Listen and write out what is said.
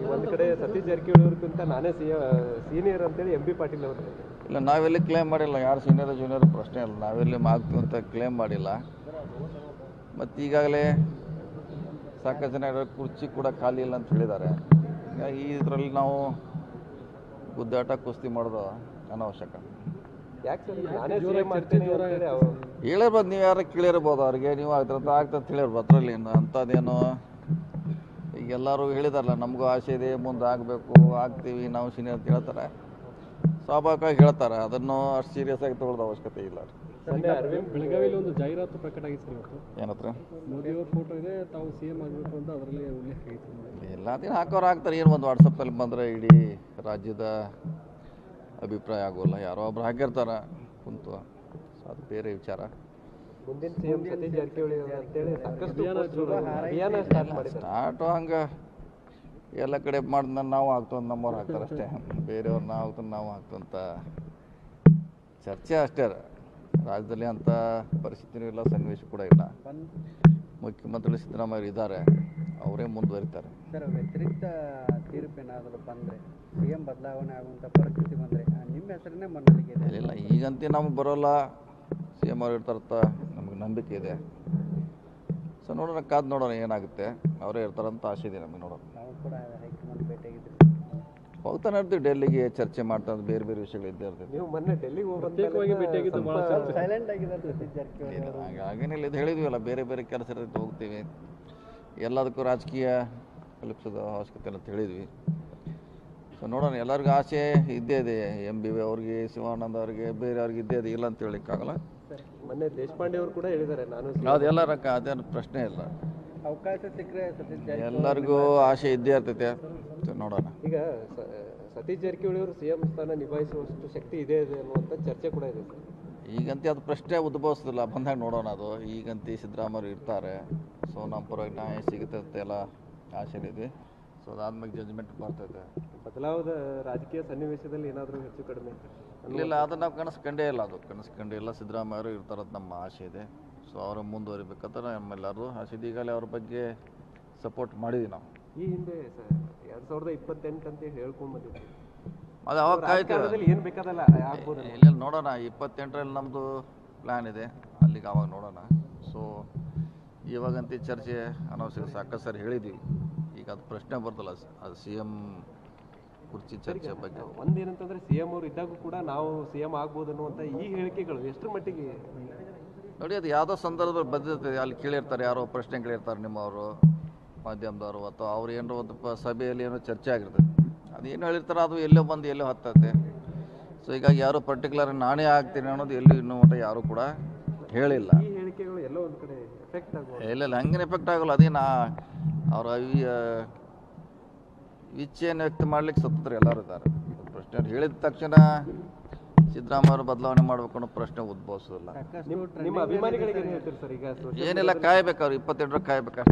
ಈ ಒಂದ್ ಕಡೆ ಸತೀಶ್ ಜಾರಕಿಹೊಳಿಗಿಂತ ಅವ್ರಿಗಿಂತ ನಾನೇ ಸೀನಿಯರ್ ಅಂತೇಳಿ ಎಂ ಬಿ ಪಾಟೀಲ್ ಅವರು ಇಲ್ಲ ನಾವೆಲ್ಲಿ ಕ್ಲೇಮ್ ಮಾಡಿಲ್ಲ ಯಾರು ಸೀನಿಯರ್ ಜೂನಿಯರ್ ಪ್ರಶ್ನೆ ಇಲ್ಲ. ನಾವೆಲ್ಲಿ ಮಾಡ್ತೀವಿ ಅಂತ ಕ್ಲೇಮ್ ಮಾಡಿಲ್ಲ. ಮತ್ತು ಈಗಾಗಲೇ ಸಾಕಷ್ಟು ಜನ ಇರೋ ಕುರ್ಚಿ ಕೂಡ ಖಾಲಿ ಇಲ್ಲ ಅಂತ ಹೇಳಿದ್ದಾರೆ. ಹೀಗಾಗಿ ಇದರಲ್ಲಿ ನಾವು ಗುದ್ದಾಟ ಕುಸ್ತಿ ಮಾಡೋದು ಅನಾವಶ್ಯಕ. ಹೇಳಿರ್ಬೋದು ನೀವು ಯಾರು ಕೇಳಿರ್ಬೋದು ಅವ್ರಿಗೆ ನೀವು ಆಗ್ತಂತ ಆಗ್ತಂತ ಹೇಳಿರ್ಬೋದು. ಅದರಲ್ಲಿ ಅಂಥದ್ದೇನು ಈಗ ಎಲ್ಲರೂ ಹೇಳಿದಾರಲ್ಲ ನಮಗೂ ಆಸೆ ಇದೆ ಮುಂದೆ ಆಗಬೇಕು ಆಗ್ತೀವಿ ನಾವು ಸೀನಿಯರ್ ಅಂತ ಹೇಳ್ತಾರೆ. ಸ್ವಾಭಾವಿಕವಾಗಿ ಹೇಳ್ತಾರೆ ಅದನ್ನು ಅಷ್ಟು ಸೀರಿಯಸ್ ಆಗಿ ತಗೊಳ್ಳೋದು ಅವಶ್ಯಕತೆ ಇಲ್ಲ. ಬೆಳಗಾವಿಯಲ್ಲಿ ಒಂದು ಜಾಹೀರಾತು ಪ್ರಕಟ ಆಗಿತ್ತು ಇವತ್ತು. ಏನತ್ರ? ಮೋದಿಯವ್ರ ಫೋಟೋ ಇದೆ ತಾವು ಸಿ ಎಂ ಆಗಬೇಕು ಅಂತ ಅದರಲ್ಲಿ ಉಲ್ಲೇಖ ಎಲ್ಲ ದಿನ ಹಾಕೋರು ಹಾಕ್ತಾರೆ ಏನು ಒಂದು ವಾಟ್ಸಪ್ಪಲ್ಲಿ ಬಂದರೆ ಇಡೀ ರಾಜ್ಯದ ಅಭಿಪ್ರಾಯ ಆಗೋಲ್ಲ. ಯಾರೋ ಒಬ್ರು ಹಾಕಿರ್ತಾರೆ ಕುಂತು. ಅದು ಬೇರೆ ವಿಚಾರ. ಮುಂದಿನ ಸಿಎಂ ಸತೀಶ್ ಜಾರಕಿಹೊಳಿ ಅಂತೇಳಿ ಸಾಕಷ್ಟು ಅಭಿಯಾನ ಸ್ಟಾರ್ಟ್ ಮಾಡಿದ್ದಾರೆ. ಸ್ಟಾರ್ಟು ಹಂಗೆ ಎಲ್ಲ ಕಡೆ ಮಾಡಿದ ನಾವು ಆಗ್ತು ಅಂತ ನಮ್ಮವ್ರು ಹಾಕ್ತಾರೆ ಅಷ್ಟೇ. ಬೇರೆಯವ್ರು ನಾವು ಆಗ್ತು ನಾವು ಹಾಕ್ತಂತ ಅಂತ ಚರ್ಚೆ ಅಷ್ಟೇ. ರಾಜ್ಯದಲ್ಲಿ ಅಂತ ಪರಿಸ್ಥಿತಿನೂ ಇಲ್ಲ ಸನ್ನಿವೇಶ ಕೂಡ ಇಲ್ಲ. ಮುಖ್ಯಮಂತ್ರಿ ಸಿದ್ದರಾಮಯ್ಯ ಇದ್ದಾರೆ. ಅವರೇ ಮುಂದುವರಿತಾರೆ. ಸರ್ ವ್ಯತಿರಿಕ್ತ ತೀರ್ಪೇನಾದರೂ ಬಂದರೆ ಸಿ ಎಂ ಬದಲಾವಣೆ ಆಗುವಂಥ ಪರಿಸ್ಥಿತಿ ಬಂದರೆ ನಿಮ್ಮ ಹೆಸರನ್ನೇ ಮನ್ನಲಿಗೆ ಇದೆ ಇಲ್ಲ ಈಗಂತೂ ನಮ್ಗೆ ಬರೋಲ್ಲ. ಸಿ ಎಂ ಅವ್ರು ಇರ್ತಾರಂತ ನಮಗೆ ನಂಬಿಕೆ ಇದೆ. ಸೊ ನೋಡೋಣ ಕಾದು ನೋಡೋಣ ಏನಾಗುತ್ತೆ. ಅವರೇ ಇರ್ತಾರಂತ ಆಸೆ ಇದೆ ನಮಗೆ ನೋಡೋಣ ಹೋಗ್ತಾನೆ ಇರ್ತೀವಿ ಡೆಲ್ಲಿಗೆ ಚರ್ಚೆ ಮಾಡ್ತಾ ಬೇರೆ ಬೇರೆ ವಿಷಯಗಳು ಇದ್ದೇ ಇರ್ತೀವಿ ಹಾಗೇನಿಲ್ಲ ಇದು ಹೇಳಿದ್ವಲ್ಲ ಬೇರೆ ಬೇರೆ ಕೆಲಸ ಇರ್ತೈತೆ ಹೋಗ್ತೀವಿ. ಎಲ್ಲದಕ್ಕೂ ರಾಜಕೀಯ ಕಲಿಸೋದು ಅವಶ್ಯಕತೆ ಇಲ್ಲ ಅಂತ ಹೇಳಿದ್ವಿ. ಸೊ ನೋಡೋಣ ಎಲ್ಲರಿಗೂ ಆಸೆ ಇದ್ದೇ ಇದೆ. ಎಂ ಬಿ ಅವ್ರಿಗೆ ಶಿವಾನಂದ ಅವ್ರಿಗೆ ಬೇರೆಯವ್ರಿಗೆ ಇದ್ದೇ ಇದೆ ಇಲ್ಲ ಅಂತ ಹೇಳಿಕ್ಕಾಗಲ್ಲ ಮೊನ್ನೆ ದೇಶಪಾಂಡೆ ಅವರು ಕೂಡ ಹೇಳಿದ್ದಾರೆ ನಾನು ಅದೆಲ್ಲ ರೊಕ್ಕ ಅದೇನು ಪ್ರಶ್ನೆ ಇಲ್ಲ. ಅವಕಾಶ ಸಿಕ್ಕರೆ ಎಲ್ಲರಿಗೂ ಆಸೆ ಇದ್ದೇ ಇರ್ತೈತೆ. ಸೊ ನೋಡೋಣ. ಈಗ ಸತೀಶ್ ಜಾರಕಿಹೊಳಿ ಅವರು ಸಿಎಂ ಸ್ಥಾನ ನಿಭಾಯಿಸುವಷ್ಟು ಶಕ್ತಿ ಇದೆ ಇದೆ ಅನ್ನುವಂಥ ಚರ್ಚೆ ಕೂಡ ಇದೆ ಈಗಂತೆ ಅದು ಪ್ರಶ್ನೆ ಉದ್ಭವಿಸೋದಿಲ್ಲ ಬಂದಾಗ ನೋಡೋಣ ಅದು. ಈಗಂತೆ ಸಿದ್ದರಾಮಯ್ಯ ಇರ್ತಾರೆ. ಸೊ ನಮ್ಮ ಪರವಾಗಿ ನ್ಯಾಯ ಸಿಗುತ್ತೆ ಅಂತ ಎಲ್ಲ ಆಸೆ ಇದೆ. ಸೊ ಅದಾದ್ಮೇಲೆ ಜಜ್ಮೆಂಟ್ ಬರ್ತೈತೆ ಬದಲಾವದ ರಾಜಕೀಯ ಸನ್ನಿವೇಶದಲ್ಲಿ ಏನಾದರೂ ಹೆಚ್ಚು ಕಡಿಮೆ ಇಲ್ಲ ಅದನ್ನು ನಾವು ಕನಸ್ಕೊಂಡೇ ಇಲ್ಲ ಅದು. ಕನಸ್ಕೊಂಡೇ ಇಲ್ಲ. ಅವರು ಇರ್ತಾರದು ನಮ್ಮ ಆಸೆ ಇದೆ. ಸೊ ಅವರು ಮುಂದುವರಿಬೇಕಂತ ನಮ್ಮೆಲ್ಲರೂ ಆಸೆ ಇದೆ. ಈಗಲೇ ಅವ್ರ ಬಗ್ಗೆ ಸಪೋರ್ಟ್ ಮಾಡಿದ್ವಿ ನಾವು. ಈ ಹಿಂದೆ ಎರಡು ಸಾವಿರದ ಇಪ್ಪತ್ತೆಂಟು ಅಂತ ಹೇಳ್ಕೊಂಡು ಬಂದಿದ್ವಿ ಅದು ಅವಾಗ ಕಾಯ್ತೀವಿ ಏನು ಬೇಕಾದಲ್ಲ ಆಗ್ಬೋದು ಇಲ್ಲ ನೋಡೋಣ ಇಪ್ಪತ್ತೆಂಟರಲ್ಲಿ ನಮ್ಮದು ಪ್ಲ್ಯಾನ್ ಇದೆ. ಅಲ್ಲಿಗೆ ಅವಾಗ ನೋಡೋಣ. ಸೊ ಇವಾಗಂತೂ ಚರ್ಚೆ ಅನೌನ್ಸ್ ಸಾಕಷ್ಟು ಸರ್ ಹೇಳಿದ್ವಿ ಈಗ ಅದು ಪ್ರಶ್ನೆ ಬರ್ತಲ್ಲ. ಅದು ಸಿ ಎಂ ಕುರ್ಚಿ ಚರ್ಚೆ ಬಗ್ಗೆ. ಒಂದೇನಂತಂದ್ರೆ ಸಿಎಂ ಅವರು ಇದ್ದಾಗೂ ಕೂಡ ನಾವು ಸಿ ಎಂ ಆಗ್ಬೋದು ಅನ್ನುವಂಥ ಈ ಹೇಳಿಕೆಗಳು ಎಷ್ಟರ ಮಟ್ಟಿಗೆ? ನೋಡಿ ಅದು ಯಾವುದೋ ಸಂದರ್ಭದಲ್ಲಿ ಬಂದಿರ್ತದೆ ಅಲ್ಲಿ ಕೇಳಿರ್ತಾರೆ ಯಾರೋ ಪ್ರಶ್ನೆ ಕೇಳಿರ್ತಾರೆ ನಿಮ್ಮವರು ಮಾಧ್ಯಮದವರು ಅಥವಾ ಅವ್ರು ಏನೋ ಒಂದು ಸಭೆಯಲ್ಲಿ ಏನೋ ಚರ್ಚೆ ಆಗಿರ್ತದೆ. ಅದು ಏನು ಹೇಳಿರ್ತಾರೆ ಅದು ಎಲ್ಲೋ ಬಂದು ಎಲ್ಲೋ ಹತ್ತತ್ತೆ. ಸೊ ಹೀಗಾಗಿ ಯಾರು ಪರ್ಟಿಕ್ಯುಲರ್ ನಾನೇ ಆಗ್ತೀನಿ ಅನ್ನೋದು ಎಲ್ಲೂ ಇನ್ನೂ ಮಟ್ಟ ಯಾರು ಕೂಡ ಹೇಳಿಲ್ಲ. ಈ ಹೇಳಿಕೆಗಳು ಎಲ್ಲೋ ಒಂದು ಕಡೆ ಎಫೆಕ್ಟ್ ಆಗ್ಬೋದು ಇಲ್ಲ ಇಲ್ಲ ಹಂಗೇನು ಎಫೆಕ್ಟ್ ಆಗೋಲ್ಲ. ಅದೇನು ಅವರ ಇಚ್ಛೆಯನ್ನು ವ್ಯಕ್ತ ಮಾಡ್ಲಿಕ್ಕೆ ಸ್ವತಂತ್ರ ಎಲ್ಲರೂ ಇದ್ದಾರೆ. ಪ್ರಶ್ನೆ ಹೇಳಿದ ತಕ್ಷಣ ಸಿದ್ದರಾಮಯ್ಯ ಬದಲಾವಣೆ ಮಾಡ್ಬೇಕು ಅನ್ನೋ ಪ್ರಶ್ನೆ ಉದ್ಭವಿಸೋದಿಲ್ಲ ನಿಮ್- ನಿಮ್ಮ ಅಭಿಮಾನಿಗಳಿಗೆ ಏನ್ ಹೇಳ್ತೀರಿ ಸರ್ ಈಗ social ಏನಿಲ್ಲ ಕಾಯ್ಬೇಕು ಅವ್ರು? ಇಪ್ಪತ್ತೆಂಟರ ಕಾಯ್ಬೇಕು